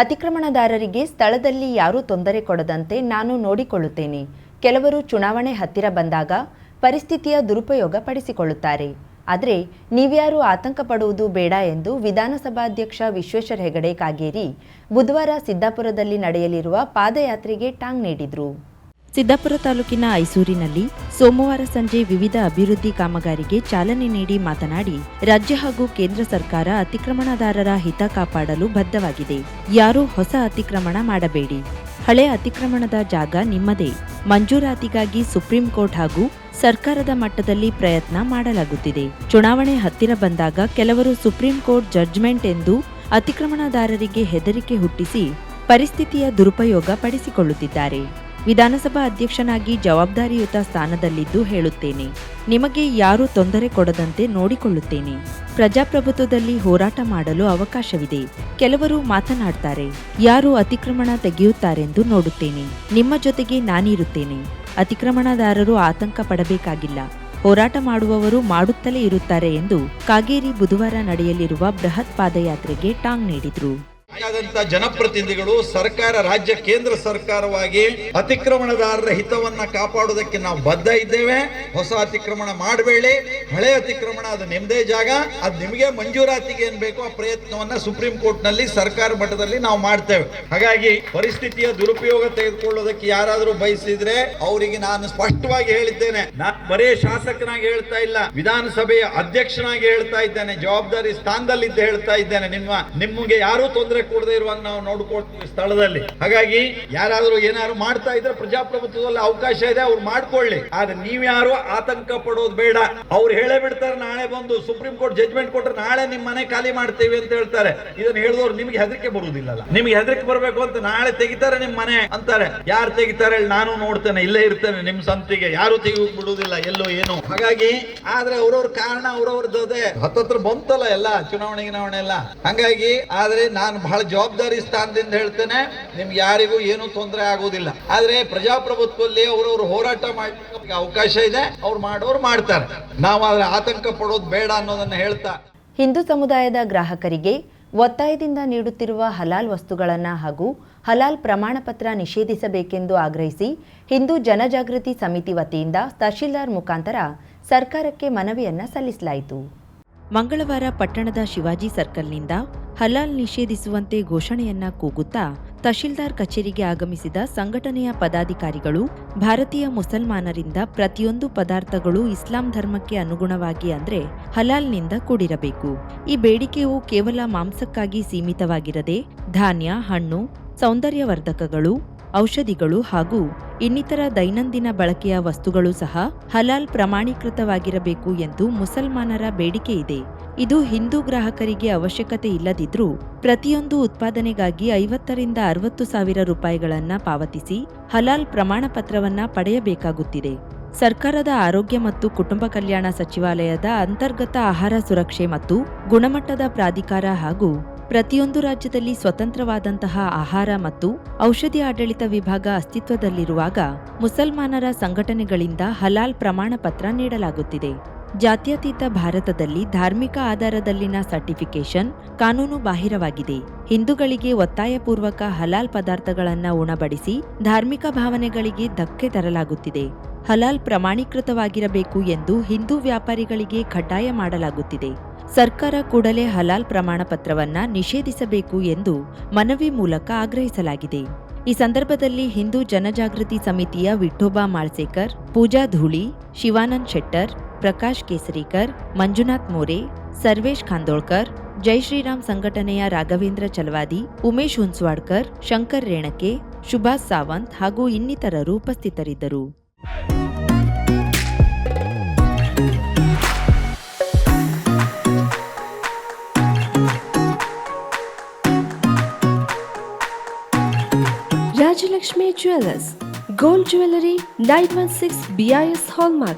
ಅತಿಕ್ರಮಣದಾರರಿಗೆ ಸ್ಥಳದಲ್ಲಿ ಯಾರೂ ತೊಂದರೆ ಕೊಡದಂತೆ ನಾನು ನೋಡಿಕೊಳ್ಳುತ್ತೇನೆ. ಕೆಲವರು ಚುನಾವಣೆ ಹತ್ತಿರ ಬಂದಾಗ ಪರಿಸ್ಥಿತಿಯ ದುರುಪಯೋಗ ಪಡಿಸಿಕೊಳ್ಳುತ್ತಾರೆ ಆದರೆ ನೀವ್ಯಾರು ಆತಂಕ ಪಡುವುದು ಬೇಡ ಎಂದು ವಿಧಾನಸಭಾಧ್ಯಕ್ಷ ವಿಶ್ವೇಶ್ವರ ಹೆಗಡೆ ಕಾಗೇರಿ ಬುಧವಾರ ಸಿದ್ದಾಪುರದಲ್ಲಿ ನಡೆಯಲಿರುವ ಪಾದಯಾತ್ರೆಗೆ ಟಾಂಗ್ ನೀಡಿದರು. ಸಿದ್ದಾಪುರ ತಾಲೂಕಿನ ಐಸೂರಿನಲ್ಲಿ ಸೋಮವಾರ ಸಂಜೆ ವಿವಿಧ ಅಭಿವೃದ್ಧಿ ಕಾಮಗಾರಿಗೆ ಚಾಲನೆ ನೀಡಿ ಮಾತನಾಡಿ, ರಾಜ್ಯ ಹಾಗೂ ಕೇಂದ್ರ ಸರ್ಕಾರ ಅತಿಕ್ರಮಣದಾರರ ಹಿತ ಕಾಪಾಡಲು ಬದ್ಧವಾಗಿದೆ. ಯಾರೂ ಹೊಸ ಅತಿಕ್ರಮಣ ಮಾಡಬೇಡಿ. ಹಳೆ ಅತಿಕ್ರಮಣದ ಜಾಗ ನಿಮ್ಮದೇ. ಮಂಜೂರಾತಿಗಾಗಿ ಸುಪ್ರೀಂ ಕೋರ್ಟ್ ಹಾಗೂ ಸರ್ಕಾರದ ಮಟ್ಟದಲ್ಲಿ ಪ್ರಯತ್ನ ಮಾಡಲಾಗುತ್ತಿದೆ. ಚುನಾವಣೆ ಹತ್ತಿರ ಬಂದಾಗ ಕೆಲವರು ಸುಪ್ರೀಂ ಕೋರ್ಟ್ ಜಡ್ಜ್ಮೆಂಟ್ ಎಂದು ಅತಿಕ್ರಮಣದಾರರಿಗೆ ಹೆದರಿಕೆ ಹುಟ್ಟಿಸಿ ಪರಿಸ್ಥಿತಿಯ ದುರುಪಯೋಗ ಪಡಿಸಿಕೊಳ್ಳುತ್ತಿದ್ದಾರೆ. ವಿಧಾನಸಭಾ ಅಧ್ಯಕ್ಷನಾಗಿ ಜವಾಬ್ದಾರಿಯುತ ಸ್ಥಾನದಲ್ಲಿದ್ದು ಹೇಳುತ್ತೇನೆ, ನಿಮಗೆ ಯಾರೂ ತೊಂದರೆ ಕೊಡದಂತೆ ನೋಡಿಕೊಳ್ಳುತ್ತೇನೆ. ಪ್ರಜಾಪ್ರಭುತ್ವದಲ್ಲಿ ಹೋರಾಟ ಮಾಡಲು ಅವಕಾಶವಿದೆ. ಕೆಲವರು ಮಾತನಾಡ್ತಾರೆ, ಯಾರು ಅತಿಕ್ರಮಣ ತೆಗೆಯುತ್ತಾರೆಂದು ನೋಡುತ್ತೇನೆ. ನಿಮ್ಮ ಜೊತೆಗೆ ನಾನಿರುತ್ತೇನೆ. ಅತಿಕ್ರಮಣದಾರರು ಆತಂಕ ಪಡಬೇಕಾಗಿಲ್ಲ. ಹೋರಾಟ ಮಾಡುವವರು ಮಾಡುತ್ತಲೇ ಇರುತ್ತಾರೆ ಎಂದು ಕಾಗೇರಿ ಬುಧವಾರ ನಡೆಯಲಿರುವ ಬೃಹತ್ ಪಾದಯಾತ್ರೆಗೆ ಟಾಂಗ್ ನೀಡಿದ್ರು. ಆದಂತ ಜನಪ್ರತಿನಿಧಿಗಳು ಸರ್ಕಾರ, ರಾಜ್ಯ, ಕೇಂದ್ರ ಸರ್ಕಾರವಾಗಿ ಅತಿಕ್ರಮಣದಾರರ ಹಿತವನ್ನ ಕಾಪಾಡುವುದಕ್ಕೆ ನಾವು ಬದ್ಧ ಇದ್ದೇವೆ. ಹೊಸ ಅತಿಕ್ರಮಣ ಮಾಡಬೇಡಿ. ಹಳೆ ಅತಿಕ್ರಮಣ, ಅದು ನಿಮ್ದೇ ಜಾಗ. ಅದು ನಿಮಗೆ ಮಂಜೂರಾತಿಗೆ ಏನ್ ಬೇಕೋ ಆ ಪ್ರಯತ್ನವನ್ನ ಸುಪ್ರೀಂ ಕೋರ್ಟ್ನಲ್ಲಿ ಸರ್ಕಾರ ಮಟ್ಟದಲ್ಲಿ ನಾವು ಮಾಡ್ತೇವೆ. ಹಾಗಾಗಿ ಪರಿಸ್ಥಿತಿಯ ದುರುಪಯೋಗ ತೆಗೆದುಕೊಳ್ಳೋದಕ್ಕೆ ಯಾರಾದರೂ ಬಯಸಿದ್ರೆ ಅವರಿಗೆ ನಾನು ಸ್ಪಷ್ಟವಾಗಿ ಹೇಳಿದ್ದೇನೆ. ನಾನು ಬರೇ ಶಾಸಕನಾಗಿ ಹೇಳ್ತಾ ಇಲ್ಲ, ವಿಧಾನಸಭೆಯ ಅಧ್ಯಕ್ಷನಾಗಿ ಹೇಳ್ತಾ ಇದ್ದೇನೆ, ಜವಾಬ್ದಾರಿ ಸ್ಥಾನದಲ್ಲಿದ್ದ ಹೇಳ್ತಾ ಇದ್ದೇನೆ. ನಿಮ್ಮ, ನಿಮಗೆ ಯಾರು ತೊಂದರೆ ಕೊಡದೆ ಇರುವಾಗ ನಾವು ನೋಡ್ಕೊಳ್ತೀವಿ ಸ್ಥಳದಲ್ಲಿ. ಹಾಗಾಗಿ ಯಾರಾದರೂ ಏನಾದ್ರು ಮಾಡ್ತಾ ಇದ್ರೆ ಪ್ರಜಾಪ್ರಭುತ್ವದಲ್ಲಿ ಅವಕಾಶ ಇದೆ, ಅವ್ರು ಮಾಡ್ಕೊಳ್ಳಿ. ಆದ್ರೆ ನೀವ್ಯಾರು ಆತಂಕ ಪಡೋದು ಬೇಡ. ಅವ್ರು ಹೇಳೇ ಬಿಡ್ತಾರೆ, ನಾಳೆ ಬಂದು ಸುಪ್ರೀಂ ಕೋರ್ಟ್ ಜಜ್ಮೆಂಟ್ ಕೊಟ್ರೆ ನಾಳೆ ನಿಮ್ ಮನೆ ಖಾಲಿ ಮಾಡ್ತೇವೆ ಅಂತ ಹೇಳ್ತಾರೆ. ಇದನ್ನ ಹೇಳಿದವ್ರು ನಿಮ್ಗೆ ಹೆದರಿಕೆ ಬರುವುದಿಲ್ಲಲ್ಲ. ನಿಮ್ಗೆ ಹೆದರಿಕೆ ಬರಬೇಕು ಅಂತ ನಾಳೆ ತೆಗಿತಾರೆ ನಿಮ್ ಮನೆ ಅಂತಾರೆ. ಯಾರು ತೆಗಿತಾರೆ ನಾನು ನೋಡ್ತೇನೆ, ಇಲ್ಲೇ ಇರ್ತೇನೆ ನಿಮ್ ಸಂತಿಗೆ. ಯಾರು ತೆಗಿ ಬಿಡುವುದಿಲ್ಲ ಎಲ್ಲೋ ಏನು. ಹಾಗಾಗಿ ಆದ್ರೆ ಅವ್ರವ್ರ ಕಾರಣ, ಅವ್ರವ್ರದ್ದು ಅದೇ. ಹತ್ತತ್ರ ಬಂತಲ್ಲ ಎಲ್ಲ, ಚುನಾವಣೆ ಗಿನಾವಣೆ ಎಲ್ಲ. ಹಂಗಾಗಿ ಆದ್ರೆ ನಾನು ಬಹಳ ಜವಾಬ್ದಾರಿ ಸ್ಥಾನದಿಂದ ಹೇಳ್ತೇನೆ ನಿಮ್ಗೆ ಯಾರಿಗೂ ಏನು ತೊಂದರೆ ಆಗೋದಿಲ್ಲ. ಆದ್ರೆ ಪ್ರಜಾಪ್ರಭುತ್ವದಲ್ಲಿ ಅವರವರು ಹೋರಾಟ ಮಾಡಿ ಅವಕಾಶ ಇದೆ ಅವ್ರು ಮಾಡೋರು ಮಾಡ್ತಾರೆ. ನಾವು ಆದ್ರೆ ಆತಂಕ ಪಡೋದು ಬೇಡ ಅನ್ನೋದನ್ನ ಹೇಳ್ತಾ. ಹಿಂದೂ ಸಮುದಾಯದ ಗ್ರಾಹಕರಿಗೆ ಒತ್ತಾಯದಿಂದ ನೀಡುತ್ತಿರುವ ಹಲಾಲ್ ವಸ್ತುಗಳನ್ನು ಹಾಗೂ ಹಲಾಲ್ ಪ್ರಮಾಣ ಪತ್ರ ನಿಷೇಧಿಸಬೇಕೆಂದು ಆಗ್ರಹಿಸಿ ಹಿಂದೂ ಜನಜಾಗೃತಿ ಸಮಿತಿ ವತಿಯಿಂದ ತಹಶೀಲ್ದಾರ್ ಮುಖಾಂತರ ಸರ್ಕಾರಕ್ಕೆ ಮನವಿಯನ್ನ ಸಲ್ಲಿಸಲಾಯಿತು. ಮಂಗಳವಾರ ಪಟ್ಟಣದ ಶಿವಾಜಿ ಸರ್ಕಲ್ನಿಂದ ಹಲಾಲ್ ನಿಷೇಧಿಸುವಂತೆ ಘೋಷಣೆಯನ್ನ ಕೂಗುತ್ತಾ ತಹಶೀಲ್ದಾರ್ ಕಚೇರಿಗೆ ಆಗಮಿಸಿದ ಸಂಘಟನೆಯ ಪದಾಧಿಕಾರಿಗಳು, ಭಾರತೀಯ ಮುಸಲ್ಮಾನರಿಂದ ಪ್ರತಿಯೊಂದು ಪದಾರ್ಥಗಳು ಇಸ್ಲಾಂ ಧರ್ಮಕ್ಕೆ ಅನುಗುಣವಾಗಿ ಅಂದ್ರೆ ಹಲಾಲ್ನಿಂದ ಕೂಡಿರಬೇಕು. ಈ ಬೇಡಿಕೆಯು ಕೇವಲ ಮಾಂಸಕ್ಕಾಗಿ ಸೀಮಿತವಾಗಿರದೆ ಧಾನ್ಯ, ಹಣ್ಣು, ಸೌಂದರ್ಯವರ್ಧಕಗಳು, ಔಷಧಿಗಳು ಹಾಗೂ ಇನ್ನಿತರ ದೈನಂದಿನ ಬಳಕೆಯ ವಸ್ತುಗಳು ಸಹ ಹಲಾಲ್ ಪ್ರಮಾಣೀಕೃತವಾಗಿರಬೇಕು ಎಂದು ಮುಸಲ್ಮಾನರ ಬೇಡಿಕೆ ಇದೆ. ಇದು ಹಿಂದೂ ಗ್ರಾಹಕರಿಗೆ ಅವಶ್ಯಕತೆ ಇಲ್ಲದಿದ್ರೂ ಪ್ರತಿಯೊಂದು ಉತ್ಪಾದನೆಗಾಗಿ ಐವತ್ತರಿಂದ ಅರವತ್ತು ಸಾವಿರ ರೂಪಾಯಿಗಳನ್ನು ಪಾವತಿಸಿ ಹಲಾಲ್ ಪ್ರಮಾಣ ಪತ್ರವನ್ನ ಪಡೆಯಬೇಕಾಗುತ್ತಿದೆ. ಸರ್ಕಾರದ ಆರೋಗ್ಯ ಮತ್ತು ಕುಟುಂಬ ಕಲ್ಯಾಣ ಸಚಿವಾಲಯದ ಅಂತರ್ಗತ ಆಹಾರ ಸುರಕ್ಷೆ ಮತ್ತು ಗುಣಮಟ್ಟದ ಪ್ರಾಧಿಕಾರ ಹಾಗೂ ಪ್ರತಿಯೊಂದು ರಾಜ್ಯದಲ್ಲಿ ಸ್ವತಂತ್ರವಾದಂತಹ ಆಹಾರ ಮತ್ತು ಔಷಧಿ ಆಡಳಿತ ವಿಭಾಗ ಅಸ್ತಿತ್ವದಲ್ಲಿರುವಾಗ ಮುಸಲ್ಮಾನರ ಸಂಘಟನೆಗಳಿಂದ ಹಲಾಲ್ ಪ್ರಮಾಣ ಪತ್ರ ನೀಡಲಾಗುತ್ತಿದೆ. ಜಾತ್ಯತೀತ ಭಾರತದಲ್ಲಿ ಧಾರ್ಮಿಕ ಆಧಾರದಲ್ಲಿನ ಸರ್ಟಿಫಿಕೇಶನ್ ಕಾನೂನು ಬಾಹಿರವಾಗಿದೆ. ಹಿಂದೂಗಳಿಗೆ ಒತ್ತಾಯಪೂರ್ವಕ ಹಲಾಲ್ ಪದಾರ್ಥಗಳನ್ನು ಉಣಬಡಿಸಿ ಧಾರ್ಮಿಕ ಭಾವನೆಗಳಿಗೆ ಧಕ್ಕೆ ತರಲಾಗುತ್ತಿದೆ. ಹಲಾಲ್ ಪ್ರಮಾಣೀಕೃತವಾಗಿರಬೇಕು ಎಂದು ಹಿಂದೂ ವ್ಯಾಪಾರಿಗಳಿಗೆ ಕಡ್ಡಾಯ ಮಾಡಲಾಗುತ್ತಿದೆ. ಸರ್ಕಾರ ಕೂಡಲೇ ಹಲಾಲ್ ಪ್ರಮಾಣ ಪತ್ರವನ್ನ ನಿಷೇಧಿಸಬೇಕು ಎಂದು ಮನವಿ ಮೂಲಕ ಆಗ್ರಹಿಸಲಾಗಿದೆ. ಈ ಸಂದರ್ಭದಲ್ಲಿ ಹಿಂದೂ ಜನಜಾಗೃತಿ ಸಮಿತಿಯ ವಿಠೋಬಾ ಮಾಳ್ಸೇಕರ್, ಪೂಜಾ ಧೂಳಿ, ಶಿವಾನಂದ್ ಶೆಟ್ಟರ್ ಪ್ರಕಾಶ್ ಕೇಸರಿಕರ್ ಮಂಜುನಾಥ್ ಮೋರೆ ಸರ್ವೇಶ್ ಖಾಂದೋಳ್ಕರ್ ಜೈ ಶ್ರೀರಾಮ್ ಸಂಘಟನೆಯ ರಾಘವೇಂದ್ರ ಚಲವಾದಿ ಉಮೇಶ್ ಹುನ್ಸ್ವಾಡ್ಕರ್ ಶಂಕರ್ ರೇಣಕೆ ಸುಭಾಷ್ ಸಾವಂತ್ ಹಾಗೂ ಇನ್ನಿತರರು ಉಪಸ್ಥಿತರಿದ್ದರು Rajalakshmi Jewelers, Gold Jewelry 916 BIS Hallmark,